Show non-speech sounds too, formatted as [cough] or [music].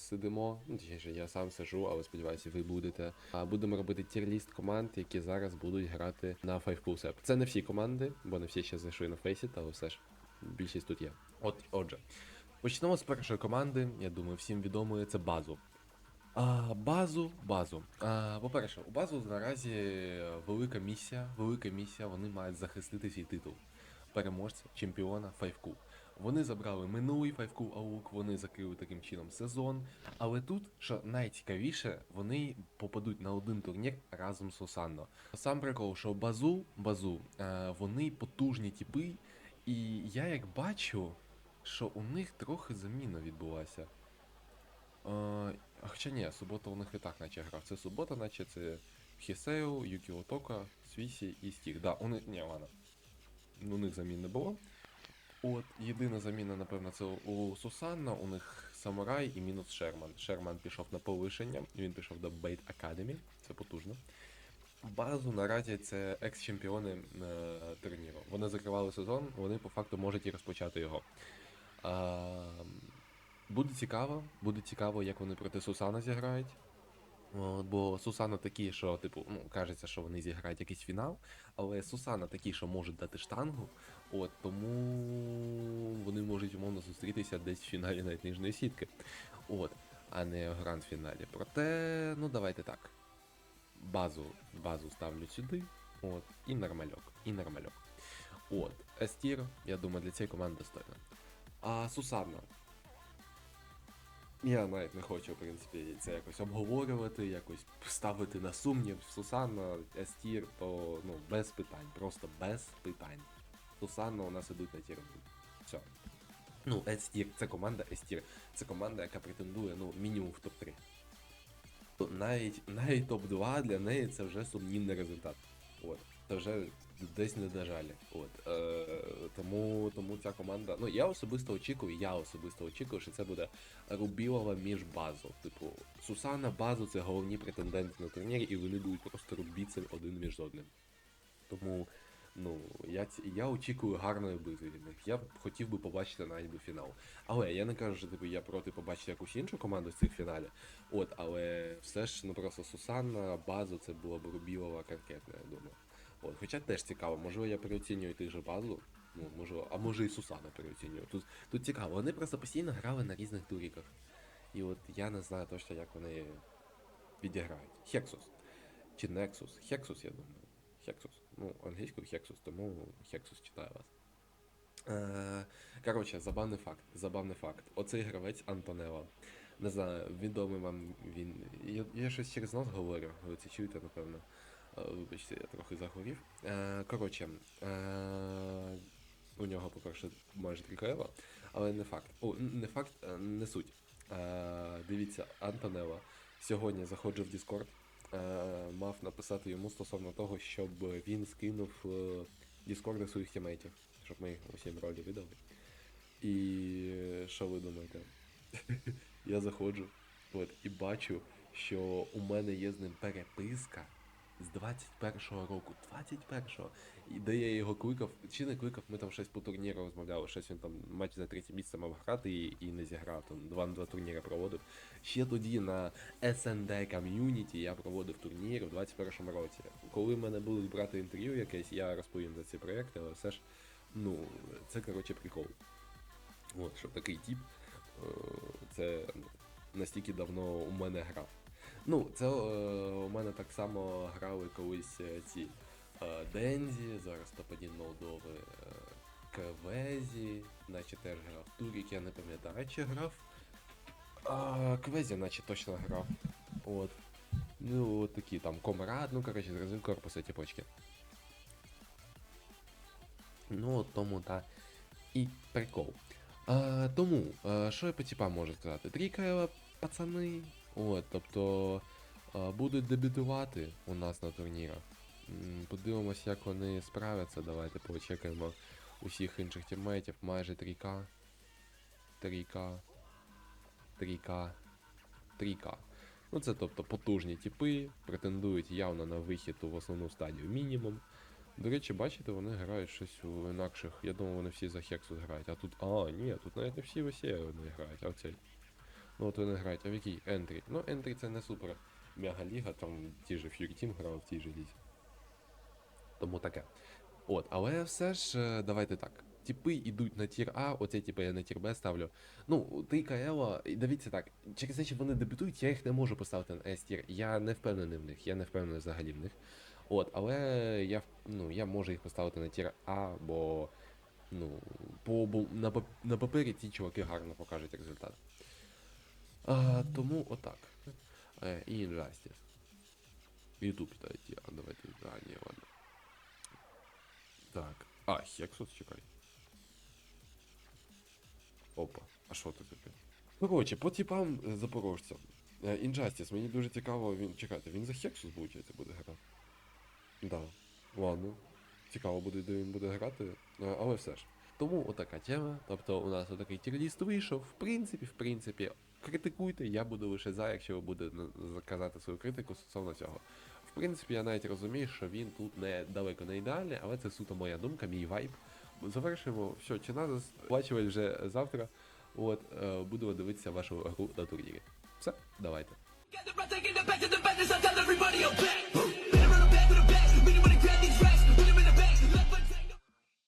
сидимо, ну точніше, я сам сижу, але сподіваюся, ви будете. А будемо робити тір-ліст команд, які зараз будуть грати на 5 Plus App. Це не всі команди, бо не всі ще зайшли на Faceit, але все ж більшість тут є. От, отже, почнемо з першої команди. Я думаю, всім відомої це базу. А, базу, базу. А, по-перше, у базу наразі велика місія, велика місія, вони мають захистити свій титул переможця, чемпіона Файвку. Вони забрали минулий Файвку Аук, вони закрили таким чином сезон. Але тут, що найцікавіше, вони попадуть на один турнір разом з Осанно. Сам прикол, що базу, базу, е, вони потужні типи, і я як бачу, що у них трохи заміна відбулася. Е, а хоча ні, субота у них і так наче грав. Це субота, наче це Хісео, Юкі Отока, Свісі і Стік. Да, у них. Ні, ладно. У них замін не було. От, єдина заміна, напевно, це у Сусанна, у них Самурай і мінус Шерман. Шерман пішов на повишення, він пішов до Бейт Академі, це потужно. Базу наразі це екс-чемпіони е, турніру. Вони закривали сезон, вони по факту можуть і розпочати його. А, буде цікаво, буде цікаво, як вони проти Сусана зіграють. Бо Сусана такі, що, типу, ну, кажеться, що вони зіграють якийсь фінал, але Сусана такі, що можуть дати штангу, от тому вони можуть умовно зустрітися десь в фіналі навіть нижньої сітки. От, а не в гранд-фіналі. Проте, ну давайте так. Базу, базу ставлю сюди. От, і нормальок, і нормальок. От, Естір, я думаю, для цієї команди достойно. А Сусана, я навіть не хочу, в принципі, це якось обговорювати, якось ставити на сумнів. Сусанна, Естір, то ну, без питань, просто без питань. Сусанна у нас ідуть на тір. Все. Ну, Естір, це команда Естір. Це команда, яка претендує ну, мінімум в топ-3. Навіть, навіть топ-2 для неї це вже сумнівний результат. От. Це вже десь не дожалі. От. Е, тому, тому ця команда. Ну, я особисто очікую, я особисто очікую, що це буде Рубілова між базу. Типу, Сусана, базу це головні претенденти на турнірі, і вони будуть просто рубіться один між одним. Тому, ну, я, я очікую гарної битви від них. Я б хотів би побачити навіть би фінал. Але я не кажу, що типу, я проти побачити якусь іншу команду з цих фіналів. От, але все ж, ну просто Сусанна, базу це була б Рубілова конкретно, я думаю. От, хоча теж цікаво, можливо, я переоцінюю тих же базу. Ну, можливо, а може і Сусана переоцінюю. Тут, тут цікаво, вони просто постійно грали на різних туріках. І от я не знаю точно, як вони відіграють. Хексус. Чи Nexus? Хексус, я думаю. Хексус. Ну, англійською Хексус, тому Хексус читаю вас. Е, коротше, забавний факт. Забавний факт. Оцей гравець Антонело. Не знаю, відомий вам він. Я, я щось через нос говорю, ви це чуєте, напевно. Е, Вибачте, я трохи захворів. Е, коротше, е, у нього, по-перше, майже 3 кева, але не факт. О, не факт, не суть. Дивіться, Антонело. Сьогодні заходжу в Discord. Мав написати йому стосовно того, щоб він скинув Discord своїх тімейтів, щоб ми їх усім ролі видали. І що ви думаєте? [laughs] Я заходжу от, і бачу, що у мене є з ним переписка з 21-го року. 21-го. І де я його кликав, чи не кликав, ми там щось по турніру розмовляли, щось він там матч за третє місце мав грати і, і не зіграв. Там два на два турніри проводив. Ще тоді на SND Community я проводив турнір у 21-му році. Коли в мене будуть брати інтерв'ю якесь, я розповім за ці проекти, але все ж, ну, це коротше прикол. От, що такий тип, е, це настільки давно у мене грав. Ну, це е, у мене так само грали колись е, ці е, Дензі, зараз топ-1 ноудови Квезі, наче теж грав. Турік я не пам'ятаю, чи грав. А, Квезі, наче точно грав. От. Ну, такі там комрад, ну коротше, зразу корпуси тіпочки. Ну, от тому та і прикол. А, тому, а, що я по типам можу сказати? Трікаєва пацани, от, тобто будуть дебютувати у нас на турнірах. Подивимось, як вони справляться. Давайте почекаємо усіх інших тіммейтів. Майже 3К. 3К. 3К. 3К. Ну це тобто потужні типи, претендують явно на вихід у основну стадію мінімум. До речі, бачите, вони грають щось у інакших. Я думав, вони всі за Хексус грають. А тут. А, ні, тут навіть не всі в не грають, а оцей. Ну от вони грають, а в якій Ентрі? Ну, Ентрі це не супер мега-ліга, там ті же Ф'юрі Тім грав в тій же лізі. Тому таке. От, але все ж, е, давайте так. Тіпи йдуть на тір А, оце типу я на тір Б ставлю. Ну, Каело, і дивіться так, через те, що вони дебютують, я їх не можу поставити на S тір. Я не впевнений в них, я не впевнений взагалі в них. От, але я, ну, я можу їх поставити на тір А, бо ну, по, на, на папері ті чуваки гарно покажуть результат. А, тому отак. Е, і Injustice. Ютуб дайте, а давайте. А, ні, ладно. Так. А, Хексус, чекай. Опа, а що тут таке? Коротше, по типам е, запорожця. Е, Injustice, мені дуже цікаво, він. Чекайте, він за Хексус, виходить, буде грати. Да. Ладно. Цікаво буде, де він буде грати, е, але все ж. Тому отака тема. Тобто у нас отакий тірліст вийшов. В принципі, в принципі, критикуйте, я буду лише за, якщо ви будете заказати свою критику стосовно цього. В принципі, я навіть розумію, що він тут не далеко не ідеальний, але це суто моя думка, мій вайб. Завершуємо. Все, чи надо сплачувати вже завтра. От, е, будемо дивитися вашу гру на турнірі. Все, давайте.